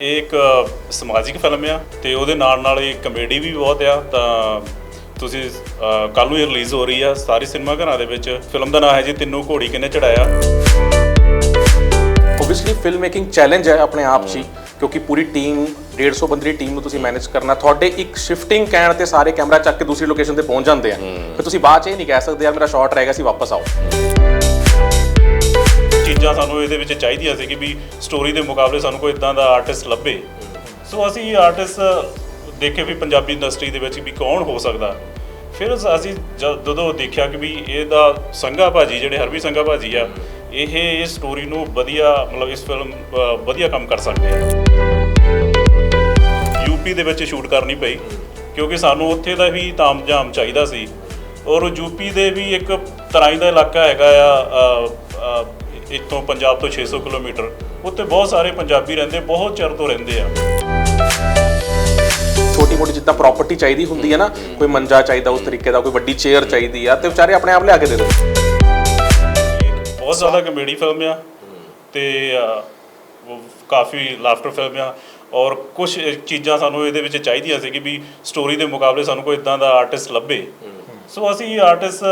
ਇਹ ਇੱਕ ਸਮਾਜਿਕ ਫਿਲਮ ਆ ਤੇ ਉਹਦੇ ਨਾਲ ਨਾਲ ਇਹ ਕਮੇਡੀ ਵੀ ਬਹੁਤ ਆ ਤਾਂ ਤੁਸੀਂ ਕੱਲ ਨੂੰ ਇਹ ਰਿਲੀਜ਼ ਹੋ ਰਹੀ ਆ ਸਾਰੇ ਸਿਨੇਮਾ ਘਰਾਂ ਦੇ ਵਿੱਚ। ਫਿਲਮ ਦਾ ਨਾਮ ਹੈ ਜੀ ਤਿੰਨੂ ਘੋੜੀ ਕਿਨੇ ਚੜਾਇਆ? ਓਬਵੀਅਸਲੀ ਫਿਲਮ ਮੇਕਿੰਗ ਚੈਲੰਜ ਹੈ ਆਪਣੇ ਆਪ 'ਚ ਹੀ ਕਿਉਂਕਿ ਪੂਰੀ ਟੀਮ 150 ਬੰਦੇ ਦੀ ਟੀਮ ਨੂੰ ਤੁਸੀਂ ਮੈਨੇਜ ਕਰਨਾ ਤੁਹਾਡੇ ਇੱਕ ਸ਼ਿਫਟਿੰਗ ਕਹਿਣ ਤੇ ਸਾਰੇ ਕੈਮਰਾ ਚੱਕ ਕੇ ਦੂਸਰੀ ਲੋਕੇਸ਼ਨ ਤੇ ਪਹੁੰਚ ਜਾਂਦੇ ਆ। ਫਿਰ ਤੁਸੀਂ ਬਾਅਦ 'ਚ ਇਹ ਨਹੀਂ ਕਹਿ ਸਕਦੇ ਯਾਰ ਮੇਰਾ ਸ਼ਾਟ ਰਹਿ ਗਿਆ ਸੀ ਵਾਪਸ ਆਓ। ਚੀਜ਼ਾਂ ਸਾਨੂੰ ਇਹਦੇ ਵਿੱਚ ਚਾਹੀਦੀਆਂ ਸੀ ਕਿ ਵੀ ਸਟੋਰੀ ਦੇ ਮੁਕਾਬਲੇ ਸਾਨੂੰ ਕੋਈ ਇਦਾਂ ਦਾ ਆਰਟਿਸਟ ਲੱਭੇ। ਸੋ ਅਸੀਂ ਆਰਟਿਸਟ ਦੇਖੇ ਵੀ ਪੰਜਾਬੀ ਇੰਡਸਟਰੀ ਦੇ ਵਿੱਚ ਵੀ ਕੌਣ ਹੋ ਸਕਦਾ। ਫਿਰ ਅਸੀਂ ਜਦ- ਜਦੋਂ ਦੇਖਿਆ ਕਿ ਵੀ ਇਹਦਾ ਸੰਘਾ ਭਾਜੀ, ਜਿਹੜੇ ਹਰਵੀ ਸੰਘਾ ਭਾਜੀ ਆ, ਇਹ ਇਸ ਸਟੋਰੀ ਨੂੰ ਵਧੀਆ, ਮਤਲਬ ਇਸ ਫਿਲਮ ਵਧੀਆ ਕੰਮ ਕਰ ਸਕਦੇ ਆ। ਯੂਪੀ ਦੇ ਵਿੱਚ ਸ਼ੂਟ ਕਰਨੀ ਪਈ, ਕਿਉਂਕਿ ਸਾਨੂੰ ਉੱਥੇ ਦਾ ਵੀ ਤਾਮਝਾਮ ਚਾਹੀਦਾ ਸੀ। ਔਰ ਯੂਪੀ ਦੇ ਵੀ ਇੱਕ ਤਰਾਈ ਦਾ ਇਲਾਕਾ ਹੈਗਾ ਆ ਇੱਥੋਂ ਪੰਜਾਬ ਤੋਂ 600 ਕਿਲੋਮੀਟਰ ਉੱਥੇ ਬਹੁਤ ਸਾਰੇ ਪੰਜਾਬੀ ਰਹਿੰਦੇ ਬਹੁਤ ਚਿਰ ਤੋਂ ਰਹਿੰਦੇ ਆ। ਛੋਟੀ ਮੋਟੀ ਜਿੱਦਾਂ ਪ੍ਰਾਪਰਟੀ ਚਾਹੀਦੀ ਹੁੰਦੀ ਹੈ ਨਾ ਕੋਈ ਮੰਜਾ ਚਾਹੀਦਾ ਉਸ ਤਰੀਕੇ ਦਾ ਕੋਈ ਵੱਡੀ ਚੇਅਰ ਚਾਹੀਦੀ ਆ ਤੇ ਵਿਚਾਰੇ ਆਪਣੇ ਆਪ ਲਿਆ ਕੇ ਦੇ ਦਿੰਦੇ ਬਹੁਤ ਜ਼ਿਆਦਾ ਕਮੇਡੀ ਫਿਲਮ ਆ ਤੇ ਕਾਫੀ ਲਾਫਟਰ ਫਿਲਮ ਆ ਔਰ ਕੁਝ ਚੀਜ਼ਾਂ ਸਾਨੂੰ ਇਹਦੇ ਵਿੱਚ ਚਾਹੀਦੀਆਂ ਸੀ ਕਿ ਵੀ ਸਟੋਰੀ ਦੇ ਮੁਕਾਬਲੇ ਸਾਨੂੰ ਕੋਈ ਇਦਾਂ ਦਾ ਆਰਟਿਸਟ ਲੱਭੇ। ਸੋ ਅਸੀਂ ਆਰਟਿਸਟ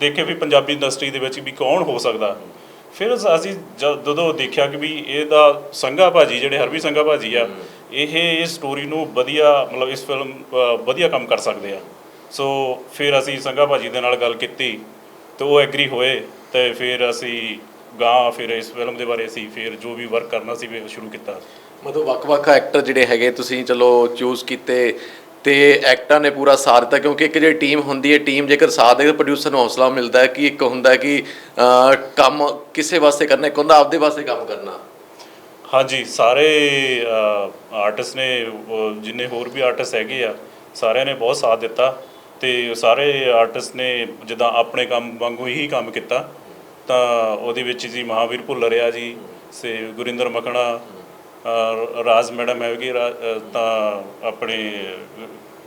ਦੇਖੇ ਵੀ ਪੰਜਾਬੀ ਇੰਡਸਟਰੀ ਦੇ ਵਿੱਚ ਵੀ ਕੌਣ ਹੋ ਸਕਦਾ। ਫਿਰ ਅਸ- ਜਦ- ਦੇਖਿਆ ਕਿ ਵੀ ਇਹਦਾ ਸੰਘਾ ਭਾਜੀ ਜਿਹੜੇ ਹਰਵੀ ਸੰਘਾ ਭਾਜੀ ਆ ਇਹ ਇਸ ਸਟੋਰੀ ਨੂੰ ਵਧੀਆ ਮਤਲਬ ਇਸ ਫਿਲਮ ਵਧੀਆ ਕੰਮ ਕਰ ਸਕਦੇ ਆ। ਸੋ ਫਿਰ ਅਸੀਂ ਸੰਘਾ ਭਾਜੀ ਦੇ ਨਾਲ ਗੱਲ ਕੀਤੀ ਤੇ ਉਹ ਐਗਰੀ ਹੋਏ ਤੇ ਫਿਰ ਅਸੀਂ ਗਾਂ ਫਿਰ ਇਸ ਫਿਲਮ ਦੇ ਬਾਰੇ ਅਸੀਂ ਫਿਰ ਜੋ ਵੀ ਵਰਕ ਕਰਨਾ ਸੀ ਫਿਰ ਸ਼ੁਰੂ ਕੀਤਾ। ਮਤਲਬ ਵੱਖ-ਵੱਖ ਐਕਟਰ ਜਿਹੜੇ ਹੈਗੇ ਤੁਸੀਂ ਚਲੋ ਚੂਜ਼ ਕੀਤੇ ਤੇ ਐਕਟਰਾਂ ਨੇ ਪੂਰਾ ਸਾਥ ਦਿੱਤਾ, ਕਿਉਂਕਿ ਇੱਕ ਜਿਹੜੀ ਟੀਮ ਹੁੰਦੀ ਹੈ ਟੀਮ ਜੇਕਰ ਸਾਥ ਦੇ ਪ੍ਰੋਡਿਊਸਰ ਨੂੰ ਹੌਸਲਾ ਮਿਲਦਾ ਹੈ ਕਿ ਇੱਕ ਹੁੰਦਾ ਹੈ ਕਿ ਕੰਮ ਕਿਸੇ ਵਾਸਤੇ ਕਰਨਾ, ਇੱਕ ਹੁੰਦਾ ਆਪਦੇ ਵਾਸਤੇ ਕੰਮ ਕਰਨਾ। ਹਾਂਜੀ, ਸਾਰੇ ਆਰਟਿਸਟ ਨੇ ਜਿੰਨੇ ਹੋਰ ਵੀ ਆਰਟਿਸਟ ਹੈਗੇ ਆ, ਸਾਰਿਆਂ ਨੇ ਬਹੁਤ ਸਾਥ ਦਿੱਤਾ ਤੇ ਸਾਰੇ ਆਰਟਿਸਟ ਨੇ ਜਿੱਦਾਂ ਆਪਣੇ ਕੰਮ ਵਾਂਗੂ ਹੀ ਕੰਮ ਕੀਤਾ, ਤਾਂ ਉਹਦੇ ਵਿੱਚ ਜੀ ਮਹਾਵੀਰ ਭੁੱਲਰ ਆ ਜੀ, ਸੇ ਗੁਰਿੰਦਰ ਮਖਣਾ ਰਾਜ ਮੈਡਮ ਹੈਗੀ ਤਾਂ ਆਪਣੇ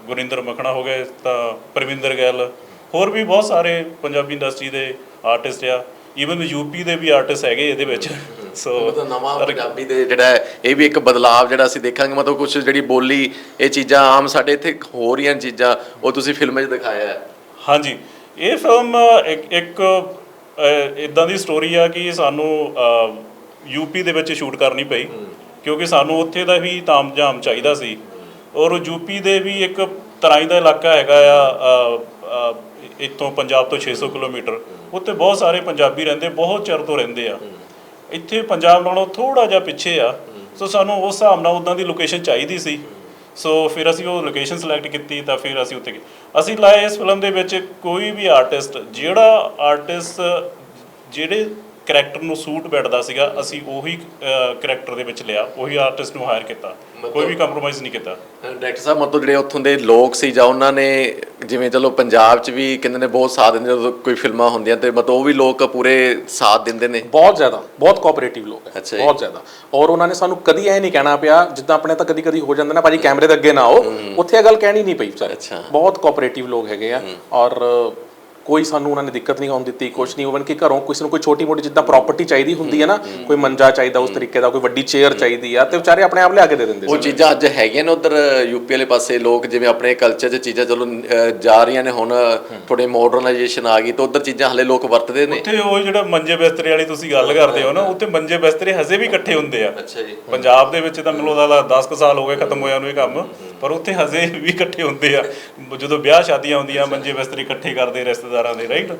ਗੁਰਿੰਦਰ ਮਖਣਾ ਹੋ ਗਏ ਤਾਂ ਪ੍ਰਵਿੰਦਰ ਗਿੱਲ ਹੋਰ ਵੀ ਬਹੁਤ ਸਾਰੇ ਪੰਜਾਬੀ ਇੰਡਸਟਰੀ ਦੇ ਆਰਟਿਸਟ ਆ ਈਵਨ ਯੂਪੀ ਦੇ ਵੀ ਆਰਟਿਸਟ ਹੈਗੇ ਇਹਦੇ ਵਿੱਚ। ਸੋ ਮਤਲਬ ਨਵਾਂ ਪੰਜਾਬੀ ਦੇ ਜਿਹੜਾ ਇਹ ਵੀ ਇੱਕ ਬਦਲਾਵ ਜਿਹੜਾ ਅਸੀਂ ਦੇਖਾਂਗੇ ਮਤਲਬ ਕੁਝ ਜਿਹੜੀ ਬੋਲੀ ਇਹ ਚੀਜ਼ਾਂ ਆਮ ਸਾਡੇ ਇੱਥੇ ਹੋ ਰਹੀਆਂ ਚੀਜ਼ਾਂ ਉਹ ਤੁਸੀਂ ਫਿਲਮ 'ਚ ਦਿਖਾਇਆ ਹੈ। ਹਾਂਜੀ ਇਹ ਫਿਲਮ ਇੱਕ ਇੱਕ ਇਦਾਂ ਦੀ ਸਟੋਰੀ ਆ ਕਿ ਸਾਨੂੰ ਯੂਪੀ ਦੇ ਵਿੱਚ ਸ਼ੂਟ ਕਰਨੀ ਪਈ। ਕਿਉਂਕਿ ਸਾਨੂੰ ਉੱਥੇ ਦਾ ਵੀ ਤਾਮਝਾਮ ਚਾਹੀਦਾ ਸੀ। ਔਰ ਯੂਪੀ ਦੇ ਵੀ ਇੱਕ ਤਰਾਈ ਦਾ ਇਲਾਕਾ ਹੈਗਾ ਆ ਇੱਥੋਂ ਪੰਜਾਬ ਤੋਂ 600 ਕਿਲੋਮੀਟਰ। ਉੱਥੇ ਬਹੁਤ ਸਾਰੇ ਪੰਜਾਬੀ ਰਹਿੰਦੇ, ਬਹੁਤ ਚਿਰ ਤੋਂ ਰਹਿੰਦੇ ਆ। ਇੱਥੇ ਪੰਜਾਬ ਨਾਲੋਂ ਥੋੜਾ ਜਿਹਾ ਪਿੱਛੇ ਆ। ਸੋ ਸਾਨੂੰ ਉਸ ਹਿਸਾਬ ਨਾਲ ਉਦਾਂ ਦੀ ਲੋਕੇਸ਼ਨ ਚਾਹੀਦੀ ਸੀ। ਸੋ ਫਿਰ ਅਸੀਂ ਉਹ ਲੋਕੇਸ਼ਨ ਸਿਲੈਕਟ ਕੀਤੀ ਤਾਂ ਫਿਰ ਅਸੀਂ ਉੱਥੇ ਅਸੀਂ ਲਾਏ ਇਸ ਫਿਲਮ ਦੇ ਵਿੱਚ ਕੋਈ ਵੀ ਆਰਟਿਸਟ ਜਿਹੜਾ ਆਰਟਿਸਟ ਜਿਹੜੇ ਕੈਰੈਕਟਰ ਨੂੰ ਸੂਟ ਬੈਠਦਾ ਸੀਗਾ ਅਸੀਂ ਉਹੀ ਕੈਰੈਕਟਰ ਦੇ ਵਿੱਚ ਲਿਆ ਉਹੀ ਆਰਟਿਸਟ ਨੂੰ ਹਾਇਰ ਕੀਤਾ। ਕੋਈ ਵੀ ਕੰਪਰੋਮਾਈਜ਼ ਨਹੀਂ ਕੀਤਾ। ਡਾਇਰੈਕਟਰ ਸਾਹਿਬ ਮਤਲਬ ਜਿਹੜੇ ਉੱਥੋਂ ਦੇ ਲੋਕ ਸੀ ਜਾਂ ਉਹਨਾਂ ਨੇ ਜਿਵੇਂ ਚਲੋ ਪੰਜਾਬ 'ਚ ਵੀ ਕਹਿੰਦੇ ਨੇ ਬਹੁਤ ਸਾਥ ਦਿੰਦੇ ਜਦੋਂ ਕੋਈ ਫਿਲਮਾਂ ਹੁੰਦੀਆਂ ਤੇ ਮਤਲਬ ਉਹ ਵੀ ਲੋਕ ਪੂਰੇ ਸਾਥ ਦਿੰਦੇ ਨੇ। ਬਹੁਤ ਜ਼ਿਆਦਾ ਬਹੁਤ ਕੋਆਪਰੇਟਿਵ ਲੋਕ ਹੈ। ਬਹੁਤ ਜ਼ਿਆਦਾ। ਔਰ ਉਹਨਾਂ ਨੇ ਸਾਨੂੰ ਕਦੀ ਐ ਨਹੀਂ ਕਹਿਣਾ ਪਿਆ ਜਿੱਦਾਂ ਆਪਣੇ ਤਾਂ ਕਦੀ ਕਦੀ ਹੋ ਜਾਂਦਾ ਨਾ ਭਾਜੀ ਕੈਮਰੇ ਦੇ ਅੱਗੇ ਨਾ ਆਓ। ਉੱਥੇ ਇਹ ਗੱਲ ਕਹਿਣੀ ਨਹੀਂ ਪਈ ਅੱਛਾ। ਬਹੁਤ ਕੋਆਪਰੇਟਿਵ ਲੋਕ ਹੈਗੇ ਆ ਔਰ ਕੋਈ ਸਾਨੂੰ ਉਹਨਾਂ ਨੇ ਦਿੱਕਤ ਨਹੀਂ ਆਉਣ ਦਿੱਤੀ ਕੁਛ ਨਹੀਂ ਇਵਨ ਕਿ ਘਰੋਂ ਕਿਸੇ ਨੂੰ ਕੋਈ ਛੋਟੀ ਮੋਟੀ ਜਿੱਦਾਂ ਪ੍ਰਾਪਰਟੀ ਚਾਹੀਦੀ ਹੁੰਦੀ ਹੈ ਨਾ ਕੋਈ ਮੰਜਾ ਚਾਹੀਦਾ ਉਸ ਤਰੀਕੇ ਦਾ ਕੋਈ ਵੱਡੀ ਚੇਅਰ ਚਾਹੀਦੀ ਆ ਤੇ ਵਿਚਾਰੇ ਆਪਣੇ ਆਪ ਲਿਆ ਕੇ ਦੇ ਦਿੰਦੇ ਉਹ ਚੀਜ਼ਾਂ ਅੱਜ ਹੈਗੀਆਂ ਨੇ ਉਧਰ ਯੂਪੀ ਵਾਲੇ ਪਾਸੇ ਲੋਕ ਜਿਵੇਂ ਆਪਣੇ ਕਲਚਰ 'ਚ ਚੀਜ਼ਾਂ ਚਲੋ ਜਾ ਰਹੀਆਂ ਨੇ ਹੁਣ ਥੋੜੇ ਮਾਡਰਨਾਈਜੇਸ਼ਨ ਆ ਗਈ ਤਾਂ ਉਧਰ ਚੀਜ਼ਾਂ ਹਲੇ ਲੋਕ ਵਰਤਦੇ ਨੇ। ਉੱਥੇ ਉਹ ਜਿਹੜਾ ਮੰਜੇ ਬਿਸਤਰੇ ਵਾਲੀ ਤੁਸੀਂ ਗੱਲ ਕਰਦੇ ਹੋ ਨਾ ਉੱਥੇ ਮੰਜੇ ਬਿਸਤਰੇ ਹਜੇ ਵੀ ਇਕੱਠੇ ਹੁੰਦੇ ਆ। ਅੱਛਾ ਜੀ। ਪੰਜਾਬ ਦੇ ਵਿੱਚ ਤਾਂ ਮੈਨੂੰ ਲੱਗਦਾ 10 ਕੁ ਸਾਲ ਹੋ ਗਏ ਖਤਮ ਹੋਇਆ ਨੂੰ ਇਹ ਕੰਮ। ਪਰ ਉੱਥੇ ਹਜੇ ਵੀ ਇਕੱਠੇ ਹੁੰਦੇ ਆ, ਜਦੋਂ ਵਿਆਹ ਸ਼ਾਦੀਆਂ ਹੁੰਦੀਆਂ ਮੰਜੇ ਬਿਸਤਰੇ ਇਕੱਠੇ ਕਰਦੇ, ਰਿਸ਼ਤੇਦਾਰਾਂ ਦੇ ਰਾਈਟ